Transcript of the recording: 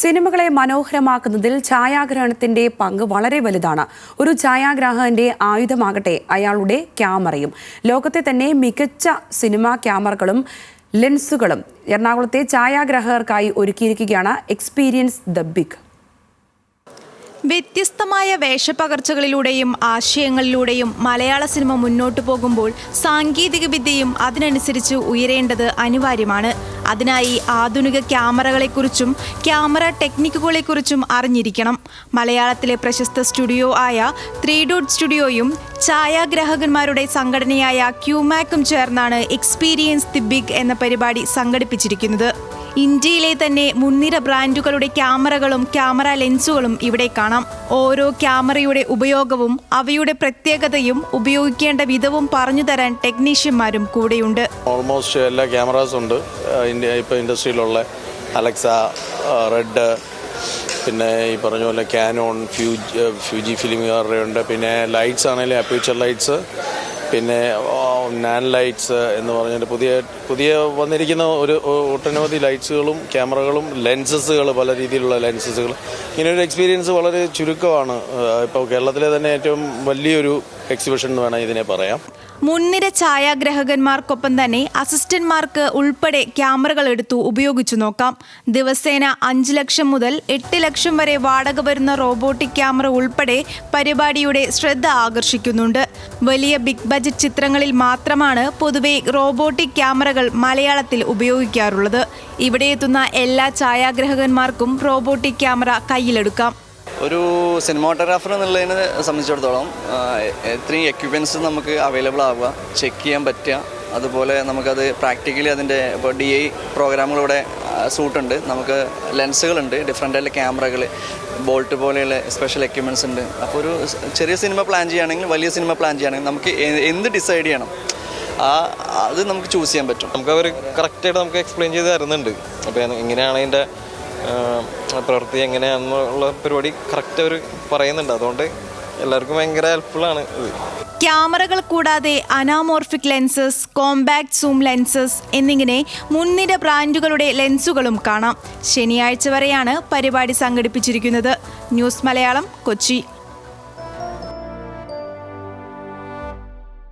സിനിമകളെ മനോഹരമാക്കുന്നതിൽ ഛായാഗ്രഹണത്തിന്റെ പങ്ക് വളരെ വലുതാണ്. ഒരു ഛായാഗ്രാഹകന്റെ ആയുധമാകട്ടെ അയാളുടെ ക്യാമറയും. ലോകത്തെ തന്നെ മികച്ച സിനിമാ ക്യാമറകളും ലെൻസുകളും എറണാകുളത്തെ ഛായാഗ്രാഹകർക്കായി ഒരുക്കിയിരിക്കുകയാണ് എക്സ്പീരിയൻസ് ദ ബിഗ്. വ്യത്യസ്തമായ വേഷപ്പകർച്ചകളിലൂടെയും ആശയങ്ങളിലൂടെയും മലയാള സിനിമ മുന്നോട്ടു പോകുമ്പോൾ സാങ്കേതികവിദ്യയും അതിനനുസരിച്ച് ഉയരേണ്ടത് അനിവാര്യമാണ്. അതിനായി ആധുനിക ക്യാമറകളെക്കുറിച്ചും ക്യാമറ ടെക്നിക്കുകളെക്കുറിച്ചും അറിഞ്ഞിരിക്കണം. മലയാളത്തിലെ പ്രശസ്ത സ്റ്റുഡിയോ ആയ ത്രീ ഡോട്ട് സ്റ്റുഡിയോയും ഛായാഗ്രാഹകന്മാരുടെ സംഘടനയായ ക്യൂമാക്കും ചേർന്നാണ് എക്സ്പീരിയൻസ് ദി ബിഗ് എന്ന പരിപാടി സംഘടിപ്പിച്ചിരിക്കുന്നത്. ഇന്ത്യയിലെ തന്നെ മുൻനിര ബ്രാൻഡുകളുടെ ക്യാമറകളും ക്യാമറ ലെൻസുകളും ഇവിടെ കാണാം. ഓരോ ക്യാമറയുടെ ഉപയോഗവും അവയുടെ പ്രത്യേകതയും ഉപയോഗിക്കേണ്ട വിധവും പറഞ്ഞു തരാൻ ടെക്നീഷ്യന്മാരും കൂടെയുണ്ട്. ഓൾമോസ്റ്റ് എല്ലാ ക്യാമറാസും ഉണ്ട്. ഇപ്പോൾ ഇൻഡസ്ട്രിയിലുള്ള അലക്സ റെഡ് പിന്നെ ഈ പറഞ്ഞ പോലെ ക്യാനോൺ ഫ്യൂജി ഫ്യൂജി ഫിലിമുകാരുടെ ഉണ്ട്. പിന്നെ ലൈറ്റ്സ് ആണെങ്കിലും അപ്യൂച്ചർ ലൈറ്റ്സ് പിന്നെ നാൻ ലൈറ്റ്സ് എന്ന് പറഞ്ഞിട്ട് പുതിയ പുതിയ വന്നിരിക്കുന്ന ഒരു ഒട്ടനവധി ലൈറ്റ്സുകളും ക്യാമറകളും ലെൻസസുകൾ പല രീതിയിലുള്ള ലെൻസസുകൾ. ഇങ്ങനെ ഒരു എക്സ്പീരിയൻസ് വളരെ ചുരുക്കമാണ്. ഇപ്പോൾ കേരളത്തിലെ തന്നെ ഏറ്റവും വലിയൊരു എക്സിബിഷൻ എന്ന് വേണം ഇതിനെ പറയാം. മുൻനിര ഛായാഗ്രാഹകന്മാർക്കൊപ്പം തന്നെ അസിസ്റ്റന്റ്മാർക്ക് ഉൾപ്പെടെ ക്യാമറകൾ എടുത്തു ഉപയോഗിച്ചു നോക്കാം. ദിവസേന അഞ്ച് ലക്ഷം മുതൽ എട്ട് ലക്ഷം വരെ വാടക വരുന്ന റോബോട്ടിക് ക്യാമറ ഉൾപ്പെടെ പരിപാടിയുടെ ശ്രദ്ധ ആകർഷിക്കുന്നുണ്ട്. വലിയ ബിഗ് ബജറ്റ് ചിത്രങ്ങളിൽ മാത്രമാണ് പൊതുവെ റോബോട്ടിക് ക്യാമറകൾ മലയാളത്തിൽ ഉപയോഗിക്കാറുള്ളത്. ഇവിടെ എത്തുന്ന എല്ലാ ഛായാഗ്രാഹകന്മാർക്കും റോബോട്ടിക് ക്യാമറ കയ്യിലെടുക്കാം. ഒരു സിനിമാട്ടോഗ്രാഫർ എന്നുള്ളതിനെ സംബന്ധിച്ചിടത്തോളം ഇത്രയും എക്യുപ്മെന്റ്സ് നമുക്ക് അവൈലബിൾ ആവുക ചെക്ക് ചെയ്യാൻ പറ്റുക. അതുപോലെ നമുക്കത് പ്രാക്ടിക്കലി അതിന്റെ ഇപ്പോൾ ഡി ഐ പ്രോഗ്രാമുകളിവിടെ സൂട്ടുണ്ട് നമുക്ക് ലെൻസുകളുണ്ട് ഡിഫറെന്റ് ആയിട്ടുള്ള ക്യാമറകൾ ബോൾട്ട് പോലെയുള്ള സ്പെഷ്യൽ എക്യുപ്മെന്റ്സ് ഉണ്ട്. അപ്പോൾ ഒരു ചെറിയ സിനിമ പ്ലാൻ ചെയ്യുകയാണെങ്കിൽ വലിയ സിനിമ പ്ലാൻ ചെയ്യുകയാണെങ്കിൽ നമുക്ക് എന്ത് ഡിസൈഡ് ചെയ്യണം ആ അത് നമുക്ക് ചൂസ് ചെയ്യാൻ പറ്റും. നമുക്ക് അവർ കറക്റ്റായിട്ട് നമുക്ക് എക്സ്പ്ലെയിൻ ചെയ്ത് തരുന്നുണ്ട്. അപ്പോൾ എങ്ങനെയാണ് അതിന്റെ പ്രവൃത്തി എങ്ങനെയാണെന്നുള്ള പരിപാടി കറക്റ്റ് അവർ പറയുന്നുണ്ട്. അതുകൊണ്ട് എല്ലാവർക്കും ഭയങ്കര ഹെൽപ്ഫുള്ളാണ് ഇത്. ക്യാമറകൾ കൂടാതെ anamorphic lenses compact zoom lenses എന്നിങ്ങനെ മുൻനിര ബ്രാൻഡുകളുടെ ലെൻസുകളും കാണാം. ശനിയാഴ്ച വരെയാണ് പരിപാടി സംഘടിപ്പിച്ചിരിക്കുന്നത്. ന്യൂസ് മലയാളം കൊച്ചി.